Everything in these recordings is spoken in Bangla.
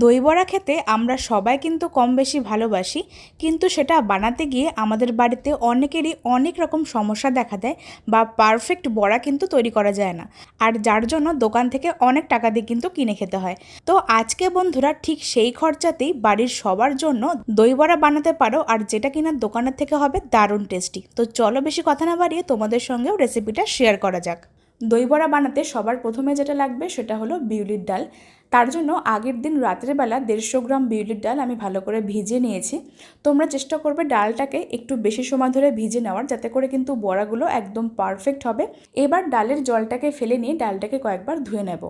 দই বড়া খেতে আমরা সবাই কিন্তু কম বেশি ভালোবাসি, কিন্তু সেটা বানাতে গিয়ে আমাদের বাড়িতে অনেকেরই অনেক রকম সমস্যা দেখা দেয় বা পারফেক্ট বড়া কিন্তু তৈরি করা যায় না। আর যার জন্য দোকান থেকে অনেক টাকা দিয়ে কিন্তু কিনে খেতে হয়। তো আজকে বন্ধুরা ঠিক সেই খরচাতেই বাড়ির সবার জন্য দই বড়া বানাতে পারো আর যেটা কিনা দোকানের থেকে হবে দারুণ টেস্টি তো চলো বেশি কথা না বাড়িয়ে তোমাদের সঙ্গেও রেসিপিটা শেয়ার করা যাক। দই বড়া বানাতে সবার প্রথমে যেটা লাগবে সেটা হলো বিউলির ডাল। তার জন্য আগের দিন রাত্রেবেলা দেড়শো গ্রাম বিউলির ডাল আমি ভালো করে ভিজে নিয়েছি। তোমরা চেষ্টা করবে ডালটাকে একটু বেশি সময় ধরে ভিজে নেওয়ার, যাতে করে কিন্তু বড়াগুলো একদম পারফেক্ট হবে। এবার ডালের জলটাকে ফেলে নিয়ে ডালটাকে কয়েকবার ধুয়ে নেব।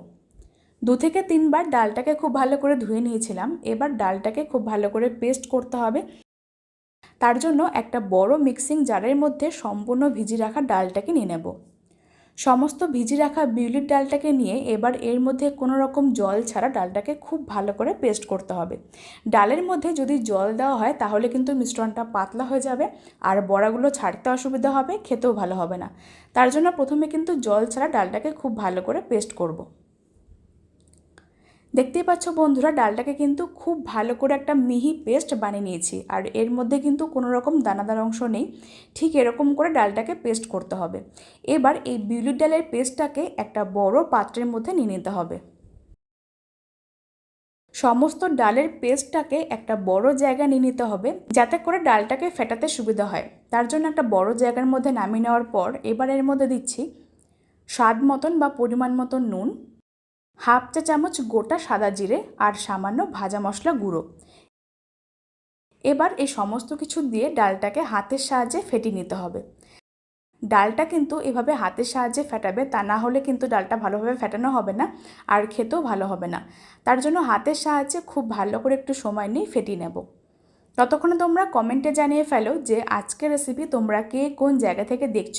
দু থেকে তিনবার ডালটাকে খুব ভালো করে ধুয়ে নিয়েছিলাম। এবার ডালটাকে খুব ভালো করে পেস্ট করতে হবে। তার জন্য একটা বড় মিক্সিং জারের মধ্যে সম্পূর্ণ ভিজি রাখা ডালটাকে নিয়ে নেব। সমস্ত ভিজে রাখা বিউলির ডালটাকে নিয়ে এবার এর মধ্যে কোনো রকম জল ছাড়া ডালটাকে খুব ভালো করে পেস্ট করতে হবে ডালের মধ্যে যদি জল দেওয়া হয় তাহলে কিন্তু মিশ্রণটা পাতলা হয়ে যাবে আর বড়াগুলো ছাড়তে অসুবিধা হবে, খেতেও ভালো হবে না তার জন্য প্রথমে কিন্তু জল ছাড়া ডালটাকে খুব ভালো করে পেস্ট করব। দেখতেই পাচ্ছ বন্ধুরা, ডালটাকে কিন্তু খুব ভালো করে একটা মিহি পেস্ট বানিয়ে নিয়েছি। আর এর মধ্যে কিন্তু কোনো রকম দানাদার অংশ নেই, ঠিক এরকম করে ডালটাকে পেস্ট করতে হবে। এবার এই বিউলির ডালের পেস্টটাকে একটা বড় পাত্রের মধ্যে নিয়ে নিতে হবে। সমস্ত ডালের পেস্টটাকে একটা বড় জায়গা নিয়ে নিতে হবে, যাতে করে ডালটাকে ফেটাতে সুবিধা হয়। তার জন্য একটা বড় জায়গার মধ্যে নামিয়ে নেওয়ার পর এবার এর মধ্যে দিচ্ছি স্বাদ মতন বা পরিমাণ মতন নুন হাফ চা চামচ গোটা সাদা জিরে আর সামান্য ভাজা মশলা গুঁড়ো। এবার এই সমস্ত কিছু দিয়ে ডালটাকে হাতের সাহায্যে ফেটিয়ে নিতে হবে। ডালটা কিন্তু এভাবে হাতের সাহায্যে ফেটাবে, তা না হলে কিন্তু ডালটা ভালোভাবে ফেটানো হবে না আর খেতেও ভালো হবে না। তার জন্য হাতের সাহায্যে খুব ভালো করে একটু সময় নিয়ে ফেটিয়ে নেব। ততক্ষণে তোমরা কমেন্টে জানিয়ে ফেলো যে আজকের রেসিপি তোমরা কে কোন জায়গা থেকে দেখছ।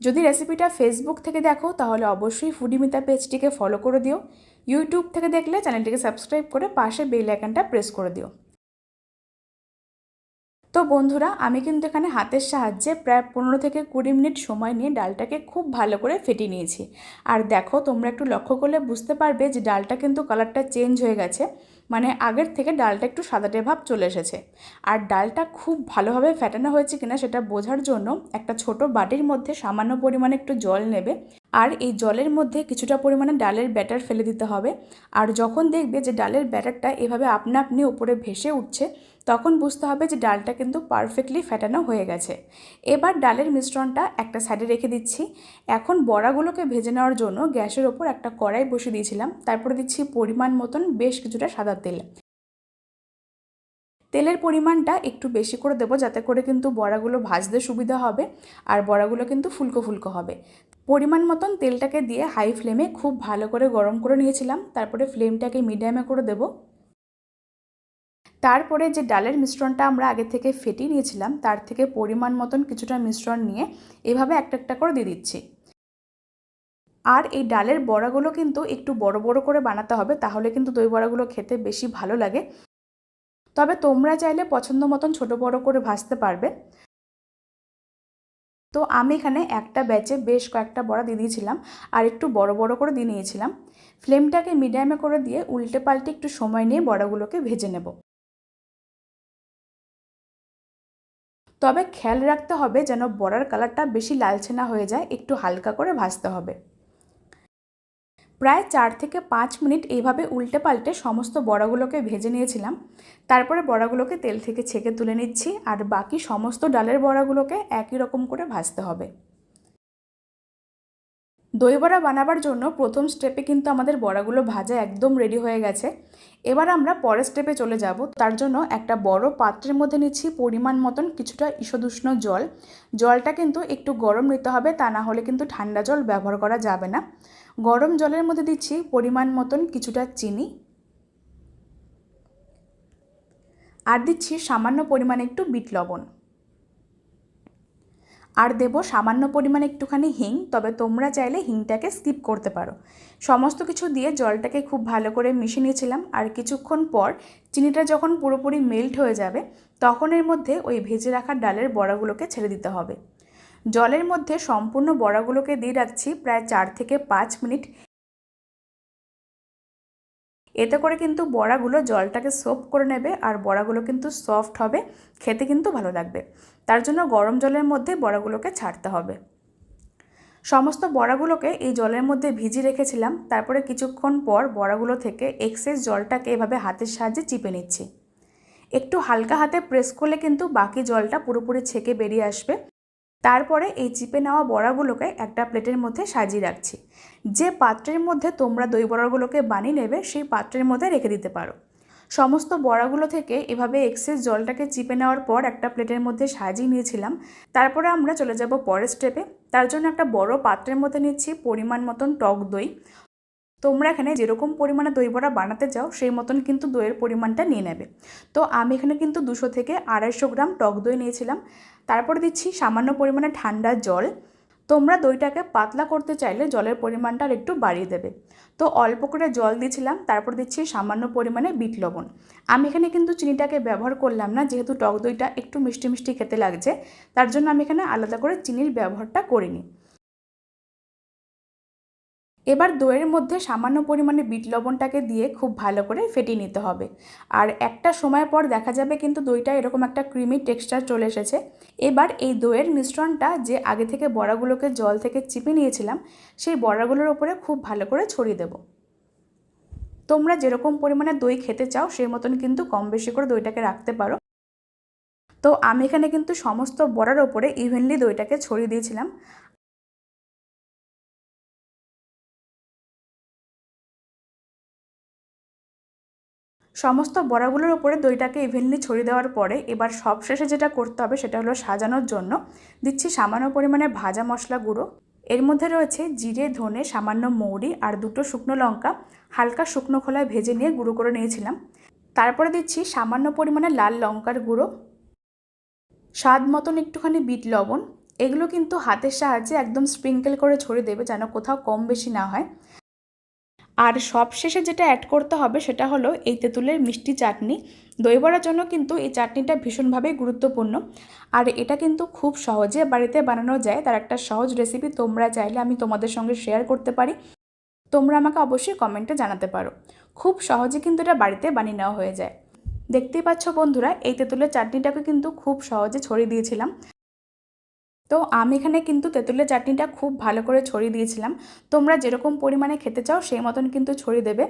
যদি রেসিপিটা ফেসবুক থেকে দেখো, তাহলে অবশ্যই ফুডিমিতা পেজটিকে ফলো করে দিও। ইউটিউব থেকে দেখলে চ্যানেলটিকে সাবস্ক্রাইব করে পাশে বেল আইকনটা প্রেস করে দিও। তো বন্ধুরা, আমি কিন্তু এখানে হাতের সাহায্যে প্রায় পনেরো থেকে কুড়ি মিনিট সময় নিয়ে ডালটাকে খুব ভালো করে ফেটিয়ে নিয়েছি। আর দেখো, তোমরা একটু লক্ষ্য করলে বুঝতে পারবে যে ডালটা কিন্তু কালারটা চেঞ্জ হয়ে গেছে। মানে আগের থেকে ডালটা একটু সাদাটে ভাব চলে এসেছে। আর ডালটা খুব ভালোভাবে ফ্যাটানো হয়েছে কিনা সেটা বোঝার জন্য একটা ছোট বাটির মধ্যে সামান্য পরিমাণে একটু জল নেবে। আর এই জলের মধ্যে কিছুটা পরিমাণে ডালের ব্যাটার ফেলে দিতে হবে। আর যখন দেখবে যে ডালের ব্যাটারটা এভাবে আপনা আপনি উপরে ভেসে উঠছে তখন বুঝতে হবে যে ডালটা কিন্তু পারফেক্টলি ফেটানো হয়ে গেছে। এবার ডালের মিশ্রণটা একটা সাইডে রেখে দিচ্ছি। এখন বড়াগুলোকে ভেজে নেওয়ার জন্য গ্যাসের ওপর একটা কড়াই বসিয়ে দিয়েছিলাম। তারপরে দিচ্ছি পরিমাণ মতন বেশ কিছুটা সাদা তেল। তেলের পরিমাণটা একটু বেশি করে দেবো যাতে করে কিন্তু বড়াগুলো ভাজতে সুবিধা হবে আর বড়াগুলো কিন্তু ফুলকো ফুলকো হবে। পরিমাণ মতন তেলটাকে দিয়ে হাই ফ্লেমে খুব ভালো করে গরম করে নিয়েছিলাম। তারপরে ফ্লেমটাকে মিডিয়ামে করে দেবো। তারপরে যে ডালের মিশ্রণটা আমরা আগে থেকে ফেটিয়ে নিয়েছিলাম, তার থেকে পরিমাণ মতন কিছুটা মিশ্রণ নিয়ে এভাবে একটা একটা করে দিয়ে দিচ্ছি। আর এই ডালের বড়াগুলো কিন্তু একটু বড় বড় করে বানাতে হবে, তাহলে কিন্তু দই বড়াগুলো খেতে বেশি ভালো লাগে। তবে তোমরা চাইলে পছন্দ মতন ছোট বড় করে ভাজতে পারবে। তো আমি এখানে একটা ব্যাচে বেশ কয়েকটা বড়া দিয়ে দিয়েছিলাম, আর একটু বড় বড় করে দিয়ে নিয়েছিলাম। ফ্লেমটাকে মিডিয়ামে করে দিয়ে উল্টে পাল্টে একটু সময় নিয়ে বড়াগুলোকে ভেজে নেব। তবে খেয়াল রাখতে হবে যেন বড়ার কালারটা বেশি লালচে না হয়ে যায়, একটু হালকা করে ভাজতে হবে। প্রায় চার থেকে পাঁচ মিনিট এইভাবে উল্টে পাল্টে সমস্ত বড়াগুলোকে ভেজে নিয়েছিলাম। তারপরে বড়াগুলোকে তেল থেকে ছেঁকে তুলে নিচ্ছি, আর বাকি সমস্ত ডালের বড়াগুলোকে একই রকম করে ভাজতে হবে। দই বড়া বানাবার জন্য প্রথম স্টেপে কিন্তু আমাদের বড়াগুলো ভাজা একদম রেডি হয়ে গেছে। এবার আমরা পরের স্টেপে চলে যাব। তার জন্য একটা বড় পাত্রের মধ্যে নিচ্ছি পরিমাণ মতন কিছুটা ঈষদুষ্ণ জল। জলটা কিন্তু একটু গরম নিতে হবে, তা না হলে কিন্তু ঠান্ডা জল ব্যবহার করা যাবে না। গরম জলের মধ্যে দিচ্ছি পরিমাণ মতন কিছুটা চিনি। আর দিচ্ছি সামান্য পরিমাণে একটু বিট লবণ। আর দেব সামান্য পরিমাণে একটুখানি হিং, তবে তোমরা চাইলে হিংটাকে স্কিপ করতে পারো। সমস্ত কিছু দিয়ে জলটাকে খুব ভালো করে মিশিয়ে নিয়েছিলাম, আর কিছুক্ষণ পর চিনিটা যখন পুরোপুরি মেল্ট হয়ে যাবে, তখন এর মধ্যে ওই ভেজে রাখা ডালের বড়াগুলোকে ছেড়ে দিতে হবে। জলের মধ্যে সম্পূর্ণ বড়াগুলোকে দিয়ে রাখছি প্রায় চার থেকে পাঁচ মিনিট। এতে করে কিন্তু বড়াগুলো জলটাকে সোপ করে নেবে আর বড়াগুলো কিন্তু সফট হবে, খেতে কিন্তু ভালো লাগবে। তার জন্য গরম জলের মধ্যে বড়াগুলোকে ছাড়তে হবে। সমস্ত বড়াগুলোকে এই জলের মধ্যে ভিজিয়ে রেখেছিলাম, তারপরে কিছুক্ষণ পর বড়াগুলো থেকে এক্সেস জলটাকে এভাবে হাতের সাহায্যে চিপে নিচ্ছি। একটু হালকা হাতে প্রেস করলে কিন্তু বাকি জলটা পুরোপুরি ছেঁকে বেরিয়ে আসবে। তারপরে এই চিপে নেওয়া বড়াগুলোকে একটা প্লেটের মধ্যে সাজিয়ে রাখছি। যে পাত্রের মধ্যে তোমরা দই বড়াগুলোকে বানিয়ে নেবে, সেই পাত্রের মধ্যে রেখে দিতে পারো। সমস্ত বড়াগুলো থেকে এভাবে এক্সেস জলটাকে চিপে নেওয়ার পর একটা প্লেটের মধ্যে সাজিয়ে নিয়েছিলাম। তারপরে আমরা চলে যাব পরের স্টেপে। তার জন্য একটা বড় পাত্রের মধ্যে নিচ্ছি পরিমাণ মতন টক দই। তোমরা এখানে যেরকম পরিমাণে দই বড়া বানাতে চাও, সেই মতন কিন্তু দইয়ের পরিমাণটা নিয়ে নেবে। তো আমি এখানে কিন্তু দুশো থেকে আড়াইশো গ্রাম টক দই নিয়েছিলাম। তারপরে দিচ্ছি সামান্য পরিমাণে ঠান্ডা জল। তোমরা দইটাকে পাতলা করতে চাইলে জলের পরিমাণটা আর একটু বাড়িয়ে দেবে। তো অল্প করে জল দিয়েছিলাম, তারপর দিচ্ছি সামান্য পরিমাণে বিট লবণ। আমি এখানে কিন্তু চিনিটাকে ব্যবহার করলাম না, যেহেতু টক দইটা একটু মিষ্টি মিষ্টি খেতে লাগছে, তার জন্য আমি এখানে আলাদা করে চিনির ব্যবহারটা করিনি। এবার দইয়ের মধ্যে সামান্য পরিমাণে বিট লবণটাকে দিয়ে খুব ভালো করে ফেটিয়ে নিতে হবে। আর একটা সময় পর দেখা যাবে কিন্তু দইটা এরকম একটা ক্রিমি টেক্সচার চলে এসেছে। এবার এই দইয়ের মিশ্রণটা যে আগে থেকে বড়াগুলোকে জল থেকে চিপে নিয়েছিলাম, সেই বড়াগুলোর ওপরে খুব ভালো করে ছড়িয়ে দেবো। তোমরা যেরকম পরিমাণে দই খেতে চাও, সেই মতন কিন্তু কম বেশি করে দইটাকে রাখতে পারো। তো আমি এখানে কিন্তু সমস্ত বড়ার ওপরে ইভেনলি দইটাকে ছড়িয়ে দিয়েছিলাম। সমস্ত বড়াগুলোর উপরে দইটাকে ইভেনলি ছড়িয়ে দেওয়ার পরে এবার সবশেষে যেটা করতে হবে সেটা হলো সাজানোর জন্য দিচ্ছি সামান্য পরিমাণে ভাজা মশলা গুঁড়ো। এর মধ্যে রয়েছে জিরে, ধনে, সামান্য মৌরি আর দুটো শুকনো লঙ্কা। হালকা শুকনো খোলায় ভেজে নিয়ে গুঁড়ো করে নিয়েছিলাম। তারপরে দিচ্ছি সামান্য পরিমাণে লাল লঙ্কার গুঁড়ো। স্বাদ মতন একটুখানি বিট লবণ। এগুলো কিন্তু হাতের সাহায্যে একদম স্প্রিঙ্কেল করে ছড়িয়ে দেবে যেন কোথাও কম বেশি না হয়। আর সবশেষে যেটা অ্যাড করতে হবে সেটা হলো এই তেঁতুলের মিষ্টি চাটনি। দই বড়ার জন্য কিন্তু এই চাটনিটা ভীষণভাবে গুরুত্বপূর্ণ। আর এটা কিন্তু খুব সহজে বাড়িতে বানানো যায়। তার একটা সহজ রেসিপি তোমরা চাইলে আমি তোমাদের সঙ্গে শেয়ার করতে পারি। তোমরা আমাকে অবশ্যই কমেন্টে জানাতে পারো। খুব সহজে কিন্তু এটা বাড়িতে বানিয়ে নেওয়া হয়ে যায়। দেখতেই পাচ্ছ বন্ধুরা, এই তেঁতুলের চাটনিটাকে কিন্তু খুব সহজে ছড়িয়ে দিয়েছিলাম। তো আমি এখানে কিন্তু তেঁতুলের চাটনিটা খুব ভালো করে ছড়িয়ে দিয়েছিলাম। তোমরা যেরকম পরিমাণে খেতে চাও সেই মতন কিন্তু ছড়িয়ে দেবে।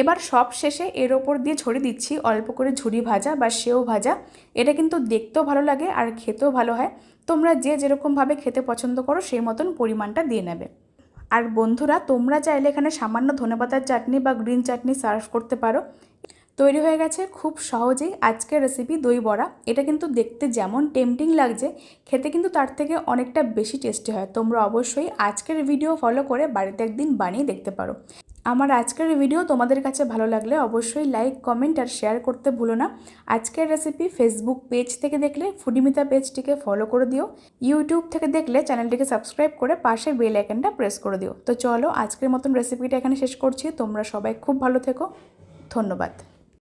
এবার সব শেষে এর ওপর দিয়ে ছড়িয়ে দিচ্ছি অল্প করে ঝুড়ি ভাজা বা সেও ভাজা। এটা কিন্তু দেখতেও ভালো লাগে আর খেতেও ভালো হয়। তোমরা যে যেরকমভাবে খেতে পছন্দ করো সেই মতন পরিমাণটা দিয়ে নেবে। আর বন্ধুরা, তোমরা চাইলে এখানে সামান্য ধনেপাতার চাটনি বা গ্রিন চাটনি সার্ভ করতে পারো। তৈরি হয়ে গেছে খুব সহজেই। আজকের রেসিপি দই বড়া। এটা কিন্তু দেখতে যেমন টেম্পটিং লাগছে, খেতে কিন্তু তার থেকে অনেকটা বেশি টেস্টি হয়। তোমরা অবশ্যই আজকের ভিডিও ফলো করে বাড়িতে একদিন বানিয়ে দেখতে পারো। আমার আজকের ভিডিও তোমাদের কাছে ভালো লাগলে অবশ্যই লাইক কমেন্ট আর শেয়ার করতে ভুলো না। আজকের রেসিপি ফেসবুক পেজ থেকে দেখলে ফুডিমিতা পেজটিকে ফলো করে দিও। ইউটিউব থেকে দেখলে চ্যানেলটিকে সাবস্ক্রাইব করে পাশে বেল আইকনটা প্রেস করে দিও। তো চলো, আজকের মতন রেসিপিটা এখানে শেষ করছি। তোমরা সবাই খুব ভালো থেকো। ধন্যবাদ।